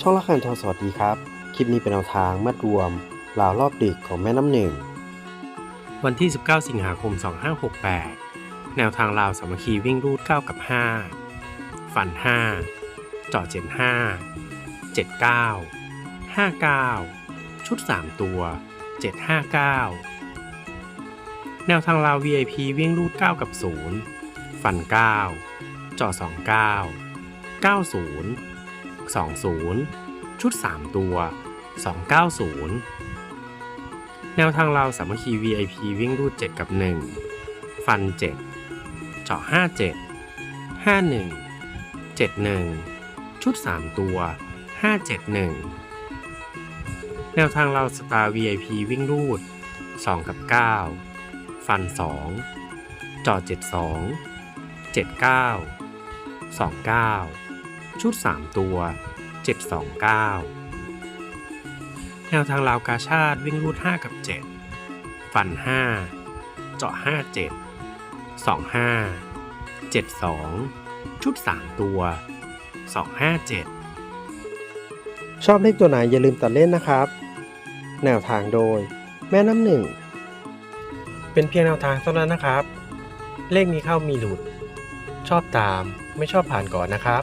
ช่องละคันทองสวัสดีครับ คลิปนี้เป็นแนวทางมัดรวมราวรอบดึกของแม่น้ำหนึ่ง วันที่ 19 สิงหาคม 2568 แนวทางราวสามัคคีวิ่งรูด 9 กับ 5 ฝัน5เจาะ75 79 59 ชุด 3 ตัว 759 แนวทางราว VIP วิ่งรูด 9 กับ 0 ฝัน9เจาะ29 90 620 ชุด 3 ตัว 290 แนวทางเราสามัคคี VIP วิ่งรูด 7 กับ 1 ฟัน 7 เจาะ 57 51 71 ชุด 3 ตัว 571 แนวทางเราสตาร์ VIP วิ่งรูด 2 กับ 9 ฟัน 2 เจาะ 72 79 29 ชุด 3 ตัว 729 แนวทางลาวกาชาติวิ่งรูด 5 กับ 7 ฟัน 5 เจาะ 57 25 72 ชุด 3 ตัว 257 ชอบเลขตัวไหนอย่าลืมตัดเล่นนะครับ แนวทางโดย แม่น้ำหนึ่ง เป็นเพียงแนวทางเท่านั้นนะครับ เลขมีเข้ามีหลุด ชอบตามไม่ชอบผ่านก่อนนะครับ